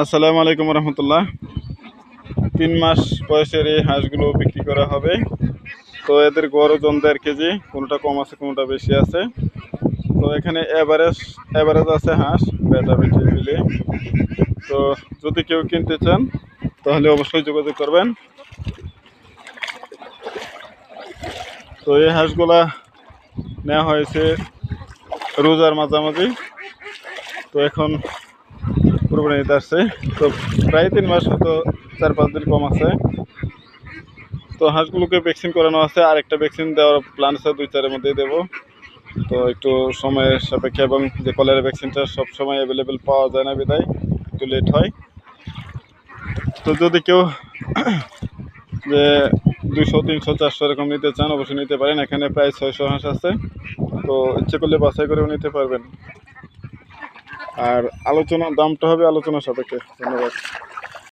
আসসালামু আলাইকুম রহমতুল্লাহ। তিন মাস বয়সের এই হাঁসগুলো বিক্রি করা হবে। তো এদের গড় ওজন দেড় কেজি, কোনোটা কম আছে, কোনোটা বেশি আছে। তো এখানে অ্যাভারেজ অ্যাভারেজ আছে হাঁস, বেটা বেটি মিলে। তো যদি কেউ কিনতে চান, তাহলে অবশ্যই যোগাযোগ করবেন। তো এই হাঁসগুলা নেওয়া হয়েছে রোজার মাঝামাঝি। তো এখন কুরবানি ঈদ আসছে। তো প্রায় তিন মাস হয়তো চার পাঁচ দিন কম আছে। তো হাঁসগুলোকে ভ্যাকসিন করানো আছে। আর একটা ভ্যাকসিন দেওয়ার প্ল্যান আছে দুই চারের মধ্যেই দেবো। তো একটু সময়ের সাপেক্ষে এবং যে কলেরা ভ্যাকসিনটা সব সময় অ্যাভেলেবেল পাওয়া যায় না বিদায়, একটু লেট হয়। তো যদি কেউ যে দুশো তিনশো, চারশো এরকম নিতে চান, অবশ্যই নিতে পারেন। এখানে প্রায় ছয়শো হাঁস আছে। তো ইচ্ছে করলে বাছাই করেও নিতে পারবেন। আর আলোচনা দামটা হবে আলোচনা সাপেক্ষে। ধন্যবাদ।